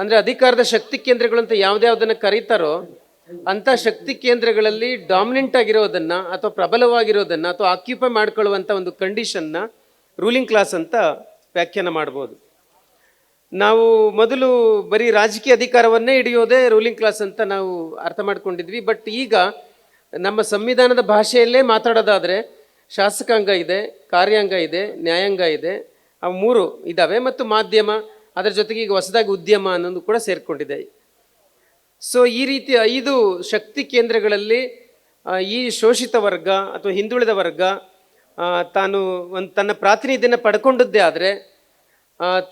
ಅಂದರೆ ಅಧಿಕಾರದ ಶಕ್ತಿ ಕೇಂದ್ರಗಳು ಅಂತ ಯಾವುದ್ಯಾವುದನ್ನು ಕರೀತಾರೋ ಅಂಥ ಶಕ್ತಿ ಕೇಂದ್ರಗಳಲ್ಲಿ ಡಾಮಿನೆಂಟ್ ಆಗಿರೋದನ್ನ ಅಥವಾ ಪ್ರಬಲವಾಗಿರೋದನ್ನ ಅಥವಾ ಆಕ್ಯುಪೈ ಮಾಡ್ಕೊಳ್ಳುವಂಥ ಒಂದು ಕಂಡೀಷನ್ನ ರೂಲಿಂಗ್ ಕ್ಲಾಸ್ ಅಂತ ವ್ಯಾಖ್ಯಾನ ಮಾಡ್ಬೋದು. ನಾವು ಮೊದಲು ಬರೀ ರಾಜಕೀಯ ಅಧಿಕಾರವನ್ನೇ ಹಿಡಿಯೋದೇ ರೂಲಿಂಗ್ ಕ್ಲಾಸ್ ಅಂತ ನಾವು ಅರ್ಥ ಮಾಡ್ಕೊಂಡಿದ್ವಿ. ಬಟ್ ಈಗ ನಮ್ಮ ಸಂವಿಧಾನದ ಭಾಷೆಯಲ್ಲೇ ಮಾತಾಡೋದಾದರೆ ಶಾಸಕಾಂಗ ಇದೆ, ಕಾರ್ಯಾಂಗ ಇದೆ, ನ್ಯಾಯಾಂಗ ಇದೆ. ಅವು ಮೂರು ಇದ್ದಾವೆ ಮತ್ತು ಮಾಧ್ಯಮ ಅದರ ಜೊತೆಗೆ ಈಗ ಹೊಸದಾಗಿ ಉದ್ಯಮ ಅನ್ನೋದು ಕೂಡ ಸೇರಿಕೊಂಡಿದೆ. ಸೊ ಈ ರೀತಿ ಐದು ಶಕ್ತಿ ಕೇಂದ್ರಗಳಲ್ಲಿ ಈ ಶೋಷಿತ ವರ್ಗ ಅಥವಾ ಹಿಂದುಳಿದ ವರ್ಗ ತಾನು ಒಂದು ತನ್ನ ಪ್ರಾತಿನಿಧ್ಯನ ಪಡ್ಕೊಂಡದ್ದೇ ಆದರೆ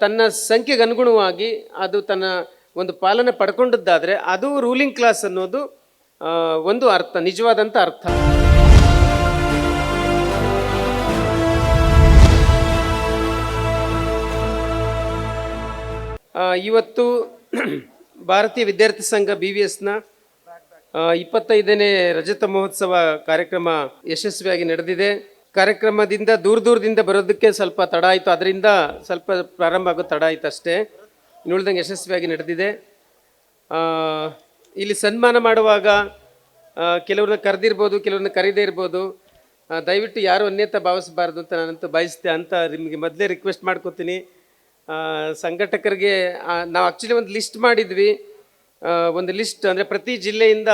ತನ್ನ ಸಂಖ್ಯೆಗೆ ಅನುಗುಣವಾಗಿ ಅದು ತನ್ನ ಒಂದು ಪಾಲನೆ ಪಡ್ಕೊಂಡದ್ದಾದರೆ ಅದು ರೂಲಿಂಗ್ ಕ್ಲಾಸ್ ಅನ್ನೋದು ಒಂದು ಅರ್ಥ ನಿಜವಾದಂಥ ಅರ್ಥ. ಇವತ್ತು ಭಾರತೀಯ ವಿದ್ಯಾರ್ಥಿ ಸಂಘ ಬಿ ವಿ ಎಸ್ನ ಇಪ್ಪತ್ತೈದನೇ ರಜತ ಮಹೋತ್ಸವ ಕಾರ್ಯಕ್ರಮ ಯಶಸ್ವಿಯಾಗಿ ನಡೆದಿದೆ. ಕಾರ್ಯಕ್ರಮದಿಂದ ದೂರ ದೂರದಿಂದ ಬರೋದಕ್ಕೆ ಸ್ವಲ್ಪ ತಡ ಆಯಿತು. ಅದರಿಂದ ಸ್ವಲ್ಪ ಪ್ರಾರಂಭ ಆಗೋ ತಡ ಆಯಿತು ಅಷ್ಟೇ. ಇನ್ನುಳಿದಂಗೆ ಯಶಸ್ವಿಯಾಗಿ ನಡೆದಿದೆ. ಇಲ್ಲಿ ಸನ್ಮಾನ ಮಾಡುವಾಗ ಕೆಲವ್ರನ್ನ ಕರೆದಿರ್ಬೋದು, ಕೆಲವ್ರನ್ನ ಕರೀದೇ ಇರ್ಬೋದು. ದಯವಿಟ್ಟು ಯಾರು ಅನ್ಯತ ಭಾವಿಸಬಾರ್ದು ಅಂತ ನಾನಂತೂ ಬಯಸ್ತೆ ಅಂತ ನಿಮಗೆ ಮೊದಲೇ ರಿಕ್ವೆಸ್ಟ್ ಮಾಡ್ಕೋತೀನಿ. ಸಂಘಟಕರಿಗೆ ನಾವು ಆ್ಯಕ್ಚುಲಿ ಒಂದು ಲಿಸ್ಟ್ ಮಾಡಿದ್ವಿ. ಒಂದು ಲಿಸ್ಟ್ ಅಂದರೆ ಪ್ರತಿ ಜಿಲ್ಲೆಯಿಂದ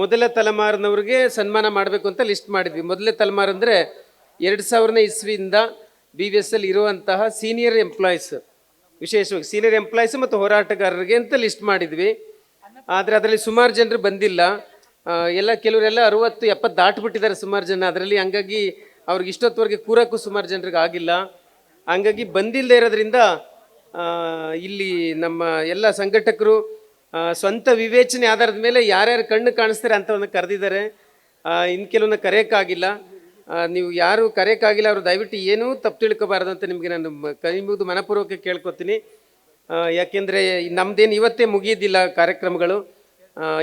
ಮೊದಲ ತಲೆಮಾರಿನವ್ರಿಗೆ ಸನ್ಮಾನ ಮಾಡಬೇಕು ಅಂತ ಲಿಸ್ಟ್ ಮಾಡಿದ್ವಿ. ಮೊದಲನೇ ತಲೆಮಾರು ಅಂದರೆ ಎರಡು ಸಾವಿರನೇ ಇಸ್ವಿಯಿಂದ ಬಿ ವಿ ಎಸ್ ಅಲ್ಲಿ ಇರುವಂತಹ ಸೀನಿಯರ್ ಎಂಪ್ಲಾಯೀಸ್ ವಿಶೇಷವಾಗಿ ಸೀನಿಯರ್ ಎಂಪ್ಲಾಯೀಸ್ ಮತ್ತು ಹೋರಾಟಗಾರರಿಗೆ ಅಂತ ಲಿಸ್ಟ್ ಮಾಡಿದ್ವಿ. ಆದರೆ ಅದರಲ್ಲಿ ಸುಮಾರು ಜನರು ಬಂದಿಲ್ಲ. ಎಲ್ಲ ಕೆಲವರೆಲ್ಲ ಅರುವತ್ತು ಎಪ್ಪತ್ತು ದಾಟ್ಬಿಟ್ಟಿದ್ದಾರೆ ಸುಮಾರು ಜನ. ಅದರಲ್ಲಿ ಹಂಗಾಗಿ ಅವ್ರಿಗೆ ಇಷ್ಟೊತ್ತವರೆಗೆ ಕೂರಕ್ಕೂ ಸುಮಾರು ಜನರಿಗೆ ಆಗಿಲ್ಲ. ಹಂಗಾಗಿ ಬಂದಿಲ್ಲದೆ ಇರೋದ್ರಿಂದ ಇಲ್ಲಿ ನಮ್ಮ ಎಲ್ಲ ಸಂಘಟಕರು ಸ್ವಂತ ವಿವೇಚನೆ ಆಧಾರದ ಮೇಲೆ ಯಾರ್ಯಾರು ಕಣ್ಣು ಕಾಣಿಸ್ತಾರೆ ಒಂದು ಕರೆದಿದ್ದಾರೆ. ಇನ್ನು ಕೆಲವನ್ನ ಕರೆಯೋಕ್ಕಾಗಿಲ್ಲ. ನೀವು ಯಾರು ಕರೆಯೋಕ್ಕಾಗಿಲ್ಲ, ಅವರು ದಯವಿಟ್ಟು ಏನೂ ತಪ್ಪು ತಿಳ್ಕೋಬಾರ್ದು ಅಂತ ನಿಮಗೆ ನಾನು ಕೈಮುಗಿದು ಮನಪೂರ್ವಕ ಕೇಳ್ಕೊತೀನಿ. ಯಾಕೆಂದರೆ ನಮ್ಮದೇನು ಇವತ್ತೇ ಮುಗಿಯೋದಿಲ್ಲ ಕಾರ್ಯಕ್ರಮಗಳು.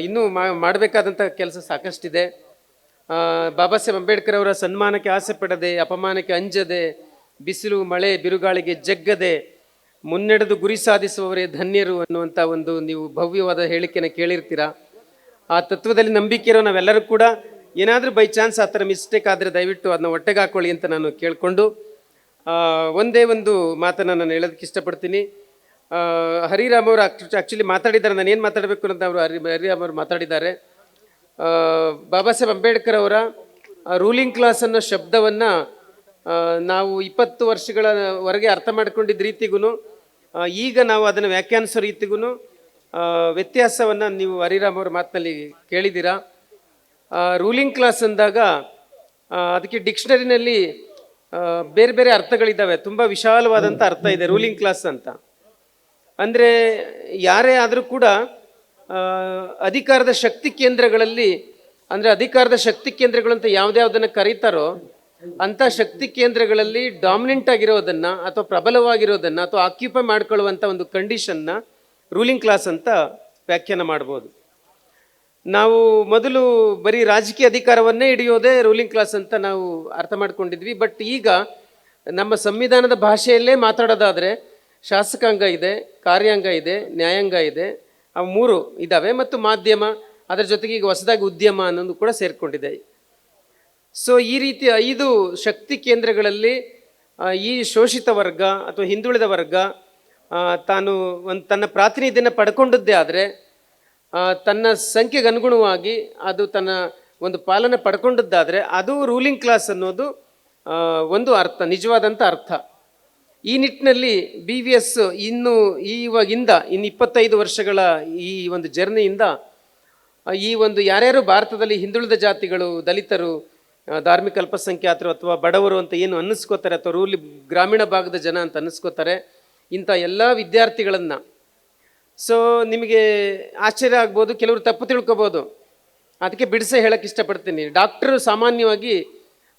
ಇನ್ನೂ ಮಾಡಬೇಕಾದಂಥ ಕೆಲಸ ಸಾಕಷ್ಟಿದೆ. ಬಾಬಾ ಸಾಹೇಬ್ ಅಂಬೇಡ್ಕರ್ ಅವರ ಸನ್ಮಾನಕ್ಕೆ ಆಸೆ ಪಡದೆ, ಅಪಮಾನಕ್ಕೆ ಅಂಜದೆ ಬಿಸಿಲು, ಮಳೆ, ಬಿರುಗಾಳಿಗೆ ಜಗ್ಗದೆ ಮುನ್ನಡೆದು ಗುರಿ ಸಾಧಿಸುವವರೇ ಧನ್ಯರು ಅನ್ನುವಂಥ ಒಂದು ನೀವು ಭವ್ಯವಾದ ಹೇಳಿಕೆನ ಕೇಳಿರ್ತೀರಾ? ಆ ತತ್ವದಲ್ಲಿ ನಂಬಿಕೆ ಇರೋ ನಾವೆಲ್ಲರೂ ಕೂಡ ಏನಾದರೂ ಬೈ ಚಾನ್ಸ್ ಆ ಥರ ಮಿಸ್ಟೇಕ್ ಆದರೆ ದಯವಿಟ್ಟು ಅದನ್ನ ಹೊಟ್ಟೆಗೆ ಹಾಕೊಳ್ಳಿ ಅಂತ ನಾನು ಕೇಳಿಕೊಂಡು ಒಂದೇ ಒಂದು ಮಾತನ್ನು ನಾನು ಹೇಳೋದಕ್ಕೆ ಇಷ್ಟಪಡ್ತೀನಿ. ಹರಿರಾಮ್ ಅವರು ಆ್ಯಕ್ಚುಲಿ ಮಾತಾಡಿದ್ದಾರೆ ನಾನು ಏನು ಮಾತಾಡಬೇಕು ಅಂತ ಅವರು ಹರಿ, ಹರಿರಾಮ್ ಅವರು ಮಾತಾಡಿದ್ದಾರೆ. ಬಾಬಾ ಸಾಹೇಬ್ ಅಂಬೇಡ್ಕರ್ ಅವರ ರೂಲಿಂಗ್ ಕ್ಲಾಸ್ ಅನ್ನೋ ಶಬ್ದವನ್ನು ನಾವು ಇಪ್ಪತ್ತು ವರ್ಷಗಳವರೆಗೆ ಅರ್ಥ ಮಾಡ್ಕೊಂಡಿದ್ದ ರೀತಿಗೂ ಈಗ ನಾವು ಅದನ್ನು ವ್ಯಾಖ್ಯಾನಿಸೋ ರೀತಿಗೂ ವ್ಯತ್ಯಾಸವನ್ನು ನೀವು ಹರಿರಾಮ್ ಅವ್ರ ಮಾತಿನಲ್ಲಿ ಕೇಳಿದ್ದೀರಾ. ರೂಲಿಂಗ್ ಕ್ಲಾಸ್ ಅಂದಾಗ ಅದಕ್ಕೆ ಡಿಕ್ಷನರಿನಲ್ಲಿ ಬೇರೆ ಬೇರೆ ಅರ್ಥಗಳಿದ್ದಾವೆ. ತುಂಬ ವಿಶಾಲವಾದಂಥ ಅರ್ಥ ಇದೆ ರೂಲಿಂಗ್ ಕ್ಲಾಸ್ ಅಂತ. ಅಂದರೆ ಯಾರೇ ಆದರೂ ಕೂಡ ಅಧಿಕಾರದ ಶಕ್ತಿ ಕೇಂದ್ರಗಳಲ್ಲಿ, ಅಂದರೆ ಅಧಿಕಾರದ ಶಕ್ತಿ ಕೇಂದ್ರಗಳು ಅಂತ ಯಾವ್ದ್ಯಾವ್ದನ್ನ ಕರೀತಾರೋ ಅಂಥ ಶಕ್ತಿ ಕೇಂದ್ರಗಳಲ್ಲಿ ಡಾಮಿನೆಂಟ್ ಆಗಿರೋದನ್ನ ಅಥವಾ ಪ್ರಬಲವಾಗಿರೋದನ್ನ ಅಥವಾ ಆಕ್ಯುಪೈ ಮಾಡ್ಕೊಳ್ಳುವಂಥ ಒಂದು ಕಂಡೀಷನ್ನ ರೂಲಿಂಗ್ ಕ್ಲಾಸ್ ಅಂತ ವ್ಯಾಖ್ಯಾನ ಮಾಡ್ಬೋದು. ನಾವು ಮೊದಲು ಬರೀ ರಾಜಕೀಯ ಅಧಿಕಾರವನ್ನೇ ಹಿಡಿಯೋದೇ ರೂಲಿಂಗ್ ಕ್ಲಾಸ್ ಅಂತ ನಾವು ಅರ್ಥ ಮಾಡ್ಕೊಂಡಿದ್ವಿ. ಬಟ್ ಈಗ ನಮ್ಮ ಸಂವಿಧಾನದ ಭಾಷೆಯಲ್ಲೇ ಮಾತಾಡೋದಾದರೆ ಶಾಸಕಾಂಗ ಇದೆ, ಕಾರ್ಯಾಂಗ ಇದೆ, ನ್ಯಾಯಾಂಗ ಇದೆ. ಅವು ಮೂರು ಇದ್ದಾವೆ ಮತ್ತು ಮಾಧ್ಯಮ, ಅದರ ಜೊತೆಗೆ ಈಗ ಹೊಸದಾಗಿ ಉದ್ಯಮ ಅನ್ನೋದು ಕೂಡ ಸೇರಿಕೊಂಡಿದೆ. ಸೊ ಈ ರೀತಿ ಐದು ಶಕ್ತಿ ಕೇಂದ್ರಗಳಲ್ಲಿ ಈ ಶೋಷಿತ ವರ್ಗ ಅಥವಾ ಹಿಂದುಳಿದ ವರ್ಗ ತಾನು ಒಂದು ತನ್ನ ಪ್ರಾತಿನಿಧ್ಯನ ಪಡ್ಕೊಂಡದ್ದೇ ಆದರೆ ತನ್ನ ಸಂಖ್ಯೆಗೆ ಅನುಗುಣವಾಗಿ ಅದು ತನ್ನ ಒಂದು ಪಾಲನೆ ಪಡ್ಕೊಂಡದ್ದಾದರೆ ಅದು ರೂಲಿಂಗ್ ಕ್ಲಾಸ್ ಅನ್ನೋದು ಒಂದು ಅರ್ಥ ನಿಜವಾದಂಥ ಅರ್ಥ. ಈ ನಿಟ್ಟಿನಲ್ಲಿ ಬಿ ವಿ ಎಸ್ ಇನ್ನು ಇವಾಗಿಂದ ಇನ್ನು ಇಪ್ಪತ್ತೈದು ವರ್ಷಗಳ ಈ ಒಂದು ಜರ್ನಿಯಿಂದ ಈ ಒಂದು ಯಾರ್ಯಾರು ಭಾರತದಲ್ಲಿ ಹಿಂದುಳಿದ ಜಾತಿಗಳು, ದಲಿತರು ಧಾರ್ಮಿಕ ಅಲ್ಪಸಂಖ್ಯಾತರು ಅಥವಾ ಬಡವರು ಅಂತ ಏನು ಅನ್ನಿಸ್ಕೋತಾರೆ ಅಥವಾ ರೂಲಿ ಗ್ರಾಮೀಣ ಭಾಗದ ಜನ ಅಂತ ಅನ್ನಿಸ್ಕೋತಾರೆ, ಇಂಥ ಎಲ್ಲ ವಿದ್ಯಾರ್ಥಿಗಳನ್ನು. ಸೊ ನಿಮಗೆ ಆಶ್ಚರ್ಯ ಆಗ್ಬೋದು, ಕೆಲವರು ತಪ್ಪು ತಿಳ್ಕೊಬೋದು. ಅದಕ್ಕೆ ಬಿಡಿಸೇ ಹೇಳೋಕ್ಕೆ ಇಷ್ಟಪಡ್ತೀನಿ. ಡಾಕ್ಟ್ರು ಸಾಮಾನ್ಯವಾಗಿ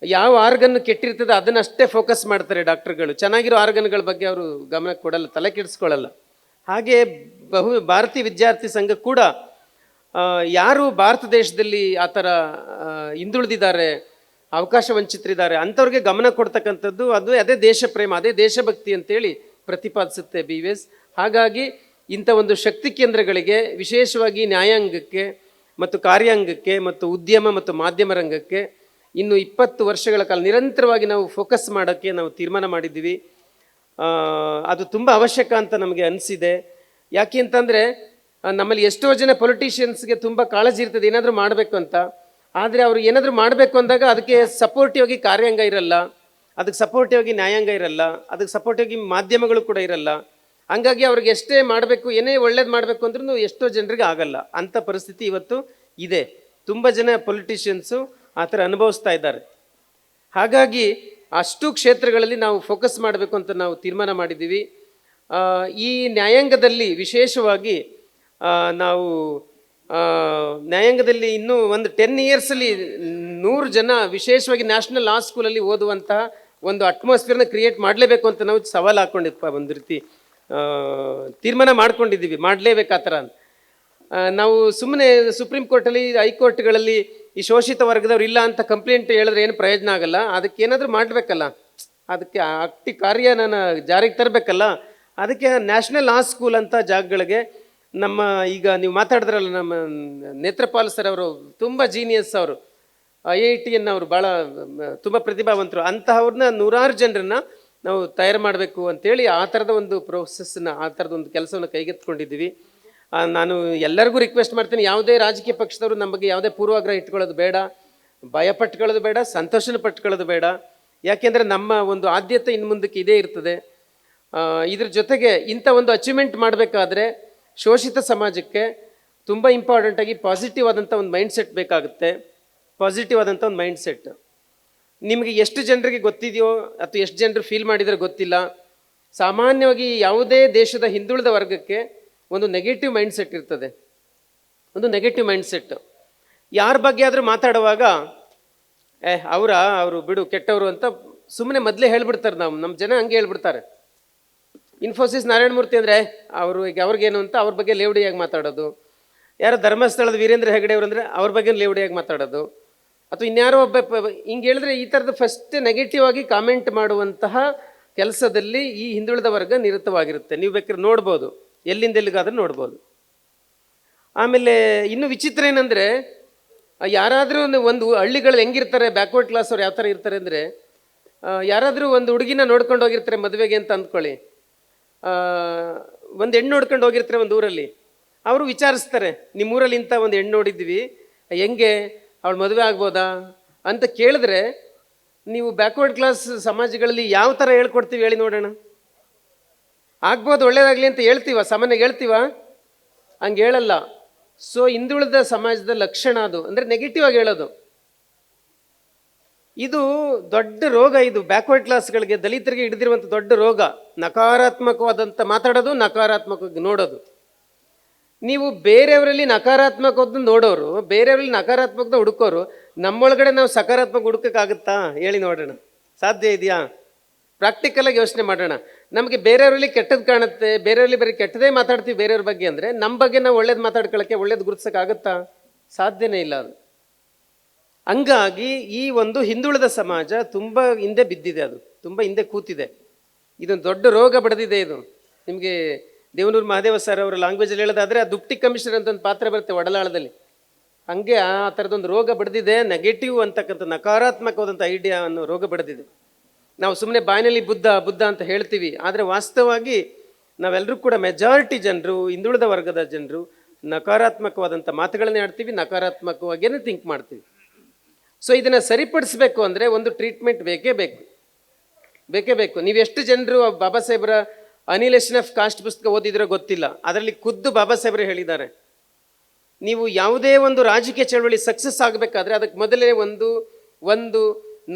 ಯಾವ ಆರ್ಗನ್ ಕೆಟ್ಟಿರ್ತದೆ ಅದನ್ನು ಅಷ್ಟೇ ಫೋಕಸ್ ಮಾಡ್ತಾರೆ ಡಾಕ್ಟರ್ಗಳು. ಚೆನ್ನಾಗಿರೋ ಆರ್ಗನ್ಗಳ ಬಗ್ಗೆ ಅವರು ಗಮನ ಕೊಡಲ್ಲ, ತಲೆ ಕೆಡಿಸ್ಕೊಳ್ಳಲ್ಲ. ಹಾಗೆ ಬಹು ಭಾರತೀಯ ವಿದ್ಯಾರ್ಥಿ ಸಂಘ ಕೂಡ ಯಾರು ಭಾರತ ದೇಶದಲ್ಲಿ ಆ ಥರ ಹಿಂದುಳಿದಿದ್ದಾರೆ ಅವಕಾಶ ವಂಚಿತರಿದ್ದಾರೆ. ಅಂಥವ್ರಿಗೆ ಗಮನ ಕೊಡ್ತಕ್ಕಂಥದ್ದು ಅದು ಅದೇ ದೇಶ ಪ್ರೇಮ ಅದೇ ದೇಶಭಕ್ತಿ ಅಂತೇಳಿ ಪ್ರತಿಪಾದಿಸುತ್ತೆ ಬಿ ವಿ ಎಸ್ ಹಾಗಾಗಿ ಇಂಥ ಒಂದು ಶಕ್ತಿ ಕೇಂದ್ರಗಳಿಗೆ, ವಿಶೇಷವಾಗಿ ನ್ಯಾಯಾಂಗಕ್ಕೆ ಮತ್ತು ಕಾರ್ಯಾಂಗಕ್ಕೆ ಮತ್ತು ಉದ್ಯಮ ಮತ್ತು ಮಾಧ್ಯಮ ರಂಗಕ್ಕೆ ಇನ್ನು ಇಪ್ಪತ್ತು ವರ್ಷಗಳ ಕಾಲ ನಿರಂತರವಾಗಿ ನಾವು ಫೋಕಸ್ ಮಾಡೋಕ್ಕೆ ನಾವು ತೀರ್ಮಾನ ಮಾಡಿದ್ದೀವಿ. ಅದು ತುಂಬ ಅವಶ್ಯಕ ಅಂತ ನಮಗೆ ಅನಿಸಿದೆ. ಯಾಕೆ ಅಂತಂದರೆ ನಮ್ಮಲ್ಲಿ ಎಷ್ಟೋ ಜನ ಪೊಲಿಟಿಷಿಯನ್ಸ್ಗೆ ತುಂಬ ಕಾಳಜಿ ಇರ್ತದೆ, ಏನಾದರೂ ಮಾಡಬೇಕು ಅಂತ. ಆದರೆ ಅವ್ರು ಏನಾದರೂ ಮಾಡಬೇಕು ಅಂದಾಗ ಅದಕ್ಕೆ ಸಪೋರ್ಟಿವ್ ಆಗಿ ಕಾರ್ಯಾಂಗ ಇರಲ್ಲ, ಅದಕ್ಕೆ ಸಪೋರ್ಟಿವ್ ಆಗಿ ನ್ಯಾಯಾಂಗ ಇರಲ್ಲ, ಅದಕ್ಕೆ ಸಪೋರ್ಟಿವ್ ಆಗಿ ಮಾಧ್ಯಮಗಳು ಕೂಡ ಇರಲ್ಲ. ಹಂಗಾಗಿ ಅವ್ರಿಗೆ ಎಷ್ಟೇ ಮಾಡಬೇಕು, ಏನೇ ಒಳ್ಳೇದು ಮಾಡಬೇಕು ಅಂದ್ರೂ ಎಷ್ಟೋ ಜನರಿಗೆ ಆಗಲ್ಲ. ಅಂಥ ಪರಿಸ್ಥಿತಿ ಇವತ್ತು ಇದೆ. ತುಂಬ ಜನ ಪೊಲಿಟಿಷಿಯನ್ಸು ಆ ಥರ ಅನುಭವಿಸ್ತಾ ಇದ್ದಾರೆ. ಹಾಗಾಗಿ ಅಷ್ಟು ಕ್ಷೇತ್ರಗಳಲ್ಲಿ ನಾವು ಫೋಕಸ್ ಮಾಡಬೇಕು ಅಂತ ನಾವು ತೀರ್ಮಾನ ಮಾಡಿದ್ದೀವಿ. ಈ ನ್ಯಾಯಾಂಗದಲ್ಲಿ ವಿಶೇಷವಾಗಿ ನಾವು ನ್ಯಾಯಾಂಗದಲ್ಲಿ ಇನ್ನೂ ಒಂದು ಟೆನ್ ಇಯರ್ಸಲ್ಲಿ ನೂರು ಜನ ವಿಶೇಷವಾಗಿ ನ್ಯಾಷನಲ್ ಲಾ ಸ್ಕೂಲಲ್ಲಿ ಓದುವಂತಹ ಒಂದು ಅಟ್ಮಾಸ್ಫಿಯರ್ನ ಕ್ರಿಯೇಟ್ ಮಾಡಲೇಬೇಕು ಅಂತ ನಾವು ಸವಾಲು ಪಾ ಒಂದು ರೀತಿ. ತೀರ್ಮಾನ ಮಾಡ್ಕೊಂಡಿದ್ದೀವಿ, ಮಾಡಲೇಬೇಕು ಆ ಥರ ನಾವು ಸುಮ್ಮನೆ ಸುಪ್ರೀಂ ಕೋರ್ಟಲ್ಲಿ ಹೈಕೋರ್ಟ್ಗಳಲ್ಲಿ ಈ ಶೋಷಿತ ವರ್ಗದವ್ರು ಇಲ್ಲ ಅಂತ ಕಂಪ್ಲೇಂಟ್ ಹೇಳಿದ್ರೆ ಏನು ಪ್ರಯೋಜನ ಆಗಲ್ಲ. ಅದಕ್ಕೆ ಏನಾದರೂ ಮಾಡಬೇಕಲ್ಲ. ಅದಕ್ಕೆ ಅಕ್ಟಿ ನಾನು ಜಾರಿಗೆ ತರಬೇಕಲ್ಲ. ಅದಕ್ಕೆ ನ್ಯಾಷನಲ್ ಲಾ ಸ್ಕೂಲ್ ಅಂತ ಜಾಗಗಳಿಗೆ ನಮ್ಮ ಈಗ ನೀವು ಮಾತಾಡಿದ್ರಲ್ಲ ನಮ್ಮ ನೇತ್ರಪಾಲ್ ಸರ್ ಅವರು ತುಂಬ ಜೀನಿಯಸ್ ಅವರು. ಐ ಐ ಟಿಯನ್ನು ಅವರು ಭಾಳ ತುಂಬ ಪ್ರತಿಭಾವಂತರು. ಅಂತಹವ್ರನ್ನ ನೂರಾರು ಜನರನ್ನ ನಾವು ತಯಾರು ಮಾಡಬೇಕು ಅಂತೇಳಿ ಆ ಥರದ ಒಂದು ಪ್ರೋಸೆಸ್ನ ಆ ಥರದ ಒಂದು ಕೆಲಸವನ್ನು ಕೈಗೆತ್ಕೊಂಡಿದ್ದೀವಿ ನಾನು ಎಲ್ಲರಿಗೂ ರಿಕ್ವೆಸ್ಟ್ ಮಾಡ್ತೀನಿ, ಯಾವುದೇ ರಾಜಕೀಯ ಪಕ್ಷದವರು ನಮಗೆ ಯಾವುದೇ ಪೂರ್ವಾಗ್ರಹ ಇಟ್ಕೊಳ್ಳೋದು ಬೇಡ, ಭಯ ಪಟ್ಕೊಳ್ಳೋದು ಬೇಡ, ಸಂತೋಷನ ಪಟ್ಕೊಳ್ಳೋದು ಬೇಡ. ಯಾಕೆಂದರೆ ನಮ್ಮ ಒಂದು ಆದ್ಯತೆ ಇನ್ನು ಮುಂದಕ್ಕೆ ಇದೇ ಇರ್ತದೆ. ಇದ್ರ ಜೊತೆಗೆ ಇಂಥ ಒಂದು ಅಚೀವ್ಮೆಂಟ್ ಮಾಡಬೇಕಾದ್ರೆ ಶೋಷಿತ ಸಮಾಜಕ್ಕೆ ತುಂಬ ಇಂಪಾರ್ಟೆಂಟಾಗಿ ಪಾಸಿಟಿವ್ ಆದಂಥ ಒಂದು ಮೈಂಡ್ ಸೆಟ್ ಬೇಕಾಗುತ್ತೆ. ಪಾಸಿಟಿವ್ ಆದಂಥ ಒಂದು ಮೈಂಡ್ ಸೆಟ್ ನಿಮಗೆ ಎಷ್ಟು ಜನರಿಗೆ ಗೊತ್ತಿದೆಯೋ ಅಥವಾ ಎಷ್ಟು ಜನರು ಫೀಲ್ ಮಾಡಿದರೆ ಗೊತ್ತಿಲ್ಲ, ಸಾಮಾನ್ಯವಾಗಿ ಯಾವುದೇ ದೇಶದ ಹಿಂದುಳಿದ ವರ್ಗಕ್ಕೆ ಒಂದು ನೆಗೆಟಿವ್ ಮೈಂಡ್ ಸೆಟ್ ಇರ್ತದೆ. ಒಂದು ನೆಗೆಟಿವ್ ಮೈಂಡ್ ಸೆಟ್ ಯಾರ ಬಗ್ಗೆ ಆದರೂ ಮಾತಾಡುವಾಗ, ಏ, ಅವರ, ಅವರು ಬಿಡು, ಕೆಟ್ಟವರು ಅಂತ ಸುಮ್ಮನೆ ಮೊದಲೇ ಹೇಳ್ಬಿಡ್ತಾರೆ ನಾವು. ನಮ್ಮ ಜನ ಹಂಗೆ ಹೇಳ್ಬಿಡ್ತಾರೆ. ಇನ್ಫೋಸಿಸ್ ನಾರಾಯಣಮೂರ್ತಿ ಅಂದರೆ ಅವರು ಈಗ ಅವ್ರಿಗೇನು ಅಂತ ಅವ್ರ ಬಗ್ಗೆ ಲೇವಡಿಯಾಗಿ ಮಾತಾಡೋದು. ಯಾರೋ ಧರ್ಮಸ್ಥಳದ ವೀರೇಂದ್ರ ಹೆಗಡೆ ಅವರು ಅಂದರೆ ಅವ್ರ ಬಗ್ಗೆ ಲೇವಡಿಯಾಗಿ ಮಾತಾಡೋದು. ಅಥವಾ ಇನ್ಯಾರೋ ಒಬ್ಬ ಹಿಂಗೆ ಹೇಳಿದ್ರೆ ಈ ಥರದ ಫಸ್ಟ್ ನೆಗೆಟಿವ್ ಆಗಿ ಕಾಮೆಂಟ್ ಮಾಡುವಂತಹ ಕೆಲಸದಲ್ಲಿ ಈ ಹಿಂದುಳಿದ ವರ್ಗ ನಿರತವಾಗಿರುತ್ತೆ. ನೀವು ಬೇಕಾದ್ರೆ ನೋಡ್ಬೋದು. ಎಲ್ಲಿಂದ ಎಲ್ಲಿಗಾದ್ರೂ ನೋಡ್ಬೋದು. ಆಮೇಲೆ ಇನ್ನು ವಿಚಿತ್ರ ಏನಂದರೆ ಯಾರಾದರೂ ಒಂದು ಹಳ್ಳಿಗಳು ಹೆಂಗಿರ್ತಾರೆ ಬ್ಯಾಕ್ವರ್ಡ್ ಕ್ಲಾಸ್ ಅವ್ರು ಯಾವ ಥರ ಇರ್ತಾರೆ ಅಂದರೆ ಯಾರಾದರೂ ಒಂದು ಹುಡುಗಿನ ನೋಡ್ಕೊಂಡು ಹೋಗಿರ್ತಾರೆ ಮದುವೆಗೆ ಅಂತ ಅಂದ್ಕೊಳ್ಳಿ. ಒಂದು ಹೆಣ್ಣು ನೋಡ್ಕೊಂಡು ಹೋಗಿರ್ತಾರೆ ಒಂದು ಊರಲ್ಲಿ? ಅವರು ವಿಚಾರಿಸ್ತಾರೆ ನಿಮ್ಮ ಊರಲ್ಲಿ ಇಂಥ ಒಂದು ಹೆಣ್ಣು ನೋಡಿದ್ವಿ ಹೆಂಗೆ? ಅವಳು ಮದುವೆ ಆಗ್ಬೋದಾ? ಅಂತ ಕೇಳಿದ್ರೆ, ನೀವು ಬ್ಯಾಕ್ವರ್ಡ್ ಕ್ಲಾಸ್ ಸಮಾಜಗಳಲ್ಲಿ ಯಾವ ಥರ ಹೇಳ್ಕೊಡ್ತೀವಿ ಹೇಳಿ ನೋಡೋಣ. ಆಗ್ಬೋದು, ಒಳ್ಳೇದಾಗಲಿ ಅಂತ ಹೇಳ್ತೀವ ಸಾಮಾನ್ಯ ಹೇಳ್ತೀವ? ಹಂಗೆ ಹೇಳಲ್ಲ. ಸೊ ಹಿಂದುಳಿದ ಸಮಾಜದ ಲಕ್ಷಣ ಅದು. ಅಂದರೆ ನೆಗೆಟಿವ್ ಆಗಿ ಹೇಳೋದು. ಇದು ದೊಡ್ಡ ರೋಗ ಇದು. ಬ್ಯಾಕ್ವರ್ಡ್ ಕ್ಲಾಸ್ಗಳಿಗೆ ದಲಿತರಿಗೆ ಹಿಡಿದಿರುವಂಥ ದೊಡ್ಡ ರೋಗ. ನಕಾರಾತ್ಮಕವಾದಂಥ ಮಾತಾಡೋದು, ನಕಾರಾತ್ಮಕವಾಗಿ ನೋಡೋದು. ನೀವು ಬೇರೆಯವರಲ್ಲಿ ನಕಾರಾತ್ಮಕವಾದ ನೋಡೋರು, ಬೇರೆಯವರಲ್ಲಿ ನಕಾರಾತ್ಮಕದ ಹುಡುಕೋರು, ನಮ್ಮೊಳಗಡೆ ನಾವು ಸಕಾರಾತ್ಮಕ ಹುಡುಕಕ್ಕಾಗುತ್ತಾ? ಹೇಳಿ ನೋಡೋಣ. ಸಾಧ್ಯ ಇದೆಯಾ? ಪ್ರಾಕ್ಟಿಕಲಾಗಿ ಯೋಚನೆ ಮಾಡೋಣ. ನಮಗೆ ಬೇರೆಯವರಲ್ಲಿ ಕೆಟ್ಟದ್ದು ಕಾಣುತ್ತೆ, ಬೇರೆಯವರಲ್ಲಿ ಬರೀ ಕೆಟ್ಟದೇ ಮಾತಾಡ್ತೀವಿ ಬೇರೆಯವ್ರ ಬಗ್ಗೆ ಅಂದರೆ ನಮ್ಮ ಬಗ್ಗೆ ನಾವು ಒಳ್ಳೇದು ಮಾತಾಡ್ಕೊಳ್ಳೋಕ್ಕೆ, ಒಳ್ಳೇದು ಗುರುತಿಸೋಕ್ಕಾಗುತ್ತಾ? ಸಾಧ್ಯನೇ ಇಲ್ಲ ಅದು. ಹಂಗಾಗಿ ಈ ಒಂದು ಹಿಂದುಳಿದ ಸಮಾಜ ತುಂಬ ಹಿಂದೆ ಬಿದ್ದಿದೆ ಅದು, ತುಂಬ ಹಿಂದೆ ಕೂತಿದೆ. ಇದೊಂದು ದೊಡ್ಡ ರೋಗ ಬಡದಿದೆ ಇದು. ನಿಮಗೆ ದೇವನೂರು ಮಹಾದೇವ ಸರ್ ಅವರ ಲ್ಯಾಂಗ್ವೇಜಲ್ಲಿ ಹೇಳೋದಾದರೆ ಆ ದುಪ್ಟಿ ಕಮಿಷನರ್ ಅಂತ ಒಂದು ಪಾತ್ರ ಬರುತ್ತೆ ಒಡಲಾಳದಲ್ಲಿ. ಹಂಗೆ ಆ ಥರದೊಂದು ರೋಗ ಬಡದಿದೆ ನೆಗೆಟಿವ್ ಅಂತಕ್ಕಂಥ ನಕಾರಾತ್ಮಕವಾದಂಥ ಐಡಿಯಾ ಅನ್ನೋ ರೋಗ ಬಡದಿದೆ. ನಾವು ಸುಮ್ಮನೆ ಬಾಯಿನಲ್ಲಿ ಬುದ್ಧ ಬುದ್ಧ ಅಂತ ಹೇಳ್ತೀವಿ, ಆದರೆ ವಾಸ್ತವವಾಗಿ ನಾವೆಲ್ಲರೂ ಕೂಡ ಮೆಜಾರಿಟಿ ಜನರು, ಹಿಂದುಳಿದ ವರ್ಗದ ಜನರು ನಕಾರಾತ್ಮಕವಾದಂಥ ಮಾತುಗಳನ್ನೇ ಆಡ್ತೀವಿ, ನಕಾರಾತ್ಮಕವಾಗಿಯೇ ಥಿಂಕ್ ಮಾಡ್ತೀವಿ. ಸೊ ಇದನ್ನು ಸರಿಪಡಿಸ್ಬೇಕು ಅಂದರೆ ಒಂದು ಟ್ರೀಟ್ಮೆಂಟ್ ಬೇಕೇ ಬೇಕು. ಬೇಕೇ ಬೇಕು. ನೀವು ಎಷ್ಟು ಜನರು ಬಾಬಾ ಸಾಹೇಬ್ರ ಅನಿಲೇಷನ್ ಆಫ್ ಕಾಸ್ಟ್ ಪುಸ್ತಕ ಓದಿದ್ರೆ ಗೊತ್ತಿಲ್ಲ. ಅದರಲ್ಲಿ ಖುದ್ದು ಬಾಬಾ ಸಾಹೇಬ್ರು ಹೇಳಿದ್ದಾರೆ. ನೀವು ಯಾವುದೇ ಒಂದು ರಾಜಕೀಯ ಚಳವಳಿ ಸಕ್ಸಸ್ ಆಗಬೇಕಾದ್ರೆ ಅದಕ್ಕೆ ಮೊದಲೇ ಒಂದು ಒಂದು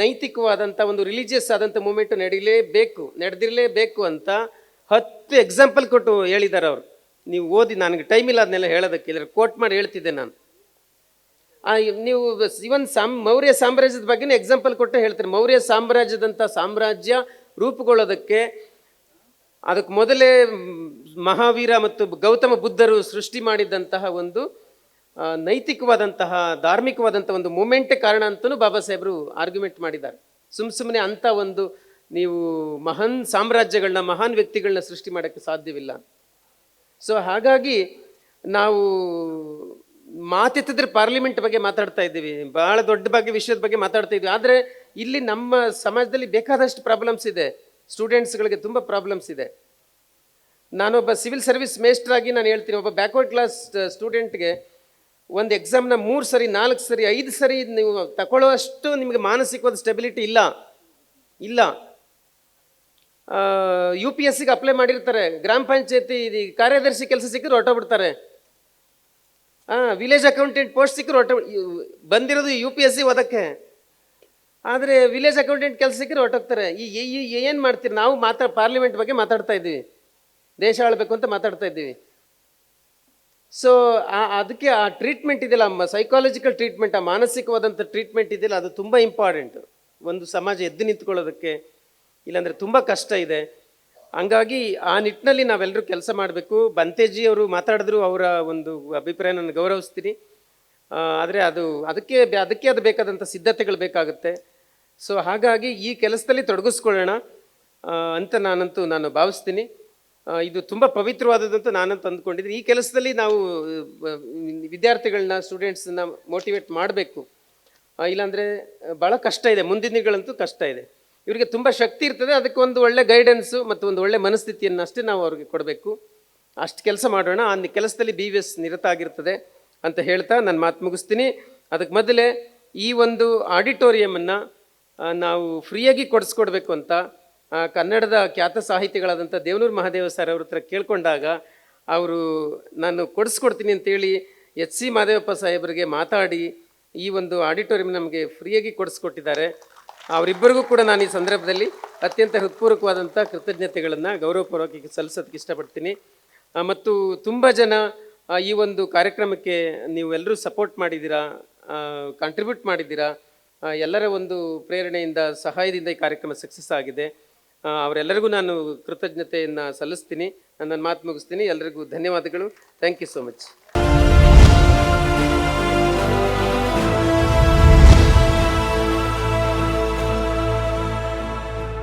ನೈತಿಕವಾದಂಥ ಒಂದು ರಿಲಿಜಿಯಸ್ ಆದಂಥ ಮೂಮೆಂಟ್ ನಡೀಲೇಬೇಕು. ನಡೆದಿರಲೇಬೇಕು ಅಂತ ಹತ್ತು ಎಕ್ಸಾಂಪಲ್ ಕೊಟ್ಟು ಹೇಳಿದ್ದಾರೆ ಅವರು. ನೀವು ಓದಿ, ನನಗೆ ಟೈಮ್ ಇಲ್ಲ ಅದನ್ನೆಲ್ಲ ಹೇಳೋದಕ್ಕೆ. ಇದ್ರೆ ಕೋಟ್ ಮಾಡಿ ಹೇಳ್ತಿದ್ದೆ ನಾನು. ನೀವು ಇವನ್ ಸಾಮ್, ಮೌರ್ಯ ಸಾಮ್ರಾಜ್ಯದ ಬಗ್ಗೆನೇ ಎಕ್ಸಾಂಪಲ್ ಕೊಟ್ಟು ಹೇಳ್ತಾರೆ ಮೌರ್ಯ ಸಾಮ್ರಾಜ್ಯದಂಥ ಸಾಮ್ರಾಜ್ಯ ರೂಪುಗೊಳ್ಳೋದಕ್ಕೆ ಅದಕ್ಕೆ ಮೊದಲೇ ಮಹಾವೀರ ಮತ್ತು ಗೌತಮ ಬುದ್ಧರು ಸೃಷ್ಟಿ ಮಾಡಿದಂತಹ ಒಂದು ನೈತಿಕವಾದಂತಹ ಧಾರ್ಮಿಕವಾದಂಥ ಒಂದು ಮೂಮೆಂಟ್ ಕಾರಣ ಅಂತಲೂ ಬಾಬಾ ಸಾಹೇಬರು ಆರ್ಗ್ಯುಮೆಂಟ್ ಮಾಡಿದ್ದಾರೆ. ಸುಮ್ಮ ಸುಮ್ಮನೆ ಅಂಥ ಒಂದು ನೀವು ಮಹಾನ್ ಸಾಮ್ರಾಜ್ಯಗಳನ್ನ, ಮಹಾನ್ ವ್ಯಕ್ತಿಗಳನ್ನ ಸೃಷ್ಟಿ ಮಾಡೋಕ್ಕೆ ಸಾಧ್ಯವಿಲ್ಲ. ಸೊ ಹಾಗಾಗಿ ನಾವು ಮಾತೆತ್ತಿದ್ರೆ ಪಾರ್ಲಿಮೆಂಟ್ ಬಗ್ಗೆ ಮಾತಾಡ್ತಾ ಇದ್ದೀವಿ. ಬಹಳ ದೊಡ್ಡ ಬಗ್ಗೆ, ವಿಷಯದ ಬಗ್ಗೆ ಮಾತಾಡ್ತಾ ಇದ್ವಿ ಆದರೆ ಇಲ್ಲಿ ನಮ್ಮ ಸಮಾಜದಲ್ಲಿ ಬೇಕಾದಷ್ಟು ಪ್ರಾಬ್ಲಮ್ಸ್ ಇದೆ. ಸ್ಟೂಡೆಂಟ್ಸ್ಗಳಿಗೆ ತುಂಬ ಪ್ರಾಬ್ಲಮ್ಸ್ ಇದೆ. ನಾನೊಬ್ಬ ಸಿವಿಲ್ ಸರ್ವಿಸ್ ಮೇಸ್ಟರ್ ಆಗಿ ನಾನು ಹೇಳ್ತೀನಿ, ಒಬ್ಬ ಬ್ಯಾಕ್ವರ್ಡ್ ಕ್ಲಾಸ್ ಸ್ಟೂಡೆಂಟ್ಗೆ ಒಂದು ಎಕ್ಸಾಮ್ನ ಮೂರು ಸರಿ, ನಾಲ್ಕು ಸರಿ, ಐದು ಸರಿ ನೀವು ತಗೊಳ್ಳೋಷ್ಟು ನಿಮಗೆ ಮಾನಸಿಕವಾದ ಸ್ಟೆಬಿಲಿಟಿ ಇಲ್ಲ. ಇಲ್ಲ. ಯು ಪಿ ಎಸ್ ಸಿಗೆ ಅಪ್ಲೈ ಮಾಡಿರ್ತಾರೆ. ಗ್ರಾಮ ಪಂಚಾಯತಿ ಕಾರ್ಯದರ್ಶಿ ಕೆಲಸ ಸಿಕ್ಕಿದ್ರೆ ಹೊರಟೋಗ್ಬಿಡ್ತಾರೆ. ಹಾಂ ವಿಲೇಜ್ ಅಕೌಂಟೆಂಟ್ ಪೋಸ್ಟ್ ಸಿಕ್ಕರು ಒಟ್ಟು ಬಂದಿರೋದು ಯು ಪಿ ಎಸ್ ಸಿ ಓದಕ್ಕೆ. ಆದರೆ ವಿಲೇಜ್ ಅಕೌಂಟೆಂಟ್ ಕೆಲಸ ಸಿಕ್ಕರೆ ಹೊಟ್ಟೋಗ್ತಾರೆ ಈ ಏನು ಮಾಡ್ತೀರಿ? ನಾವು ಮಾತಾ ಪಾರ್ಲಿಮೆಂಟ್ ಬಗ್ಗೆ ಮಾತಾಡ್ತಾ ಇದ್ದೀವಿ. ದೇಶ ಆಳ್ಬೇಕು ಅಂತ ಮಾತಾಡ್ತಾ ಇದ್ದೀವಿ. ಸೊ ಅದಕ್ಕೆ ಆ ಟ್ರೀಟ್ಮೆಂಟ್ ಇದೆಯಲ್ಲ ಸೈಕಾಲಜಿಕಲ್ ಟ್ರೀಟ್ಮೆಂಟ್ ಆ ಮಾನಸಿಕವಾದಂಥ ಟ್ರೀಟ್ಮೆಂಟ್ ಇದೆಯಲ್ಲ, ಅದು ತುಂಬ ಇಂಪಾರ್ಟೆಂಟು ಒಂದು ಸಮಾಜ ಎದ್ದು ನಿಂತ್ಕೊಳ್ಳೋದಕ್ಕೆ, ಇಲ್ಲಾಂದರೆ ತುಂಬ ಕಷ್ಟ ಇದೆ. ಹಂಗಾಗಿ ಆ ನಿಟ್ಟಿನಲ್ಲಿ ನಾವೆಲ್ಲರೂ ಕೆಲಸ ಮಾಡಬೇಕು. ಬಂತೇಜಿ ಅವರು ಮಾತಾಡಿದ್ರು, ಅವರ ಒಂದು ಅಭಿಪ್ರಾಯ ನಾನು ಗೌರವಿಸ್ತೀನಿ. ಆದರೆ ಅದು ಅದಕ್ಕೆ ಅದಕ್ಕೆ ಅದು ಬೇಕಾದಂಥ ಸಿದ್ಧತೆಗಳು ಬೇಕಾಗುತ್ತೆ. ಸೊ, ಹಾಗಾಗಿ ಈ ಕೆಲಸದಲ್ಲಿ ತೊಡಗಿಸ್ಕೊಳ್ಳೋಣ ಅಂತ ನಾನಂತೂ ನಾನು ಭಾವಿಸ್ತೀನಿ. ಇದು ತುಂಬ ಪವಿತ್ರವಾದದ್ದಂತೂ ನಾನಂತೂ ಅಂದ್ಕೊಂಡಿದ್ದೀನಿ. ಈ ಕೆಲಸದಲ್ಲಿ ನಾವು ವಿದ್ಯಾರ್ಥಿಗಳನ್ನ ಸ್ಟೂಡೆಂಟ್ಸನ್ನ ಮೋಟಿವೇಟ್ ಮಾಡಬೇಕು. ಇಲ್ಲಾಂದರೆ ಭಾಳ ಕಷ್ಟ ಇದೆ. ಮುಂದಿನ ದಿನಗಳಂತೂ ಕಷ್ಟ ಇದೆ. ಇವರಿಗೆ ತುಂಬ ಶಕ್ತಿ ಇರ್ತದೆ. ಅದಕ್ಕೆ ಒಂದು ಒಳ್ಳೆ ಗೈಡೆನ್ಸು ಮತ್ತು ಒಂದು ಒಳ್ಳೆ ಮನಸ್ಥಿತಿಯನ್ನು ಅಷ್ಟೇ ನಾವು ಅವ್ರಿಗೆ ಕೊಡಬೇಕು. ಅಷ್ಟು ಕೆಲಸ ಮಾಡೋಣ. ಆ ಕೆಲಸದಲ್ಲಿ ಬಿ ವಿ ಎಸ್ ನಿರತ ಆಗಿರ್ತದೆ ಅಂತ ಹೇಳ್ತಾ ನಾನು ಮಾತು ಮುಗಿಸ್ತೀನಿ. ಅದಕ್ಕೆ ಮೊದಲೇ ಈ ಒಂದು ಆಡಿಟೋರಿಯಮನ್ನು ನಾವು ಫ್ರೀಯಾಗಿ ಕೊಡಿಸ್ಕೊಡ್ಬೇಕು ಅಂತ ಕನ್ನಡದ ಖ್ಯಾತ ಸಾಹಿತಿಗಳಾದಂಥ ದೇವನೂರು ಮಹಾದೇವ ಸರ್ ಅವ್ರ ಹತ್ರ ಕೇಳ್ಕೊಂಡಾಗ ಅವರು ನಾನು ಕೊಡಿಸ್ಕೊಡ್ತೀನಿ ಅಂತೇಳಿ ಎಚ್ ಸಿ ಮಹದೇವಪ್ಪ ಸಾಹೇಬರಿಗೆ ಮಾತಾಡಿ ಈ ಒಂದು ಆಡಿಟೋರಿಯಂ ನಮಗೆ ಫ್ರೀಯಾಗಿ ಕೊಡಿಸ್ಕೊಟ್ಟಿದ್ದಾರೆ. ಅವರಿಬ್ಬರಿಗೂ ಕೂಡ ನಾನು ಈ ಸಂದರ್ಭದಲ್ಲಿ ಅತ್ಯಂತ ಹೃತ್ಪೂರ್ವಕವಾದಂಥ ಕೃತಜ್ಞತೆಗಳನ್ನು ಗೌರವಪೂರ್ವಕವಾಗಿ ಸಲ್ಲಿಸೋದಕ್ಕೆ ಇಷ್ಟಪಡ್ತೀನಿ. ಮತ್ತು ತುಂಬ ಜನ ಈ ಒಂದು ಕಾರ್ಯಕ್ರಮಕ್ಕೆ ನೀವು ಎಲ್ಲರೂ ಸಪೋರ್ಟ್ ಮಾಡಿದ್ದೀರಾ ಕಾಂಟ್ರಿಬ್ಯೂಟ್ ಮಾಡಿದ್ದೀರಾ ಎಲ್ಲರ ಒಂದು ಪ್ರೇರಣೆಯಿಂದ, ಸಹಾಯದಿಂದ ಈ ಕಾರ್ಯಕ್ರಮ ಸಕ್ಸಸ್ ಆಗಿದೆ. ಅವರೆಲ್ಲರಿಗೂ ನಾನು ಕೃತಜ್ಞತೆಯನ್ನು ಸಲ್ಲಿಸ್ತೀನಿ. ನನ್ನ ಮಾತು ಮುಗಿಸ್ತೀನಿ. ಎಲ್ಲರಿಗೂ ಧನ್ಯವಾದಗಳು. Thank you so much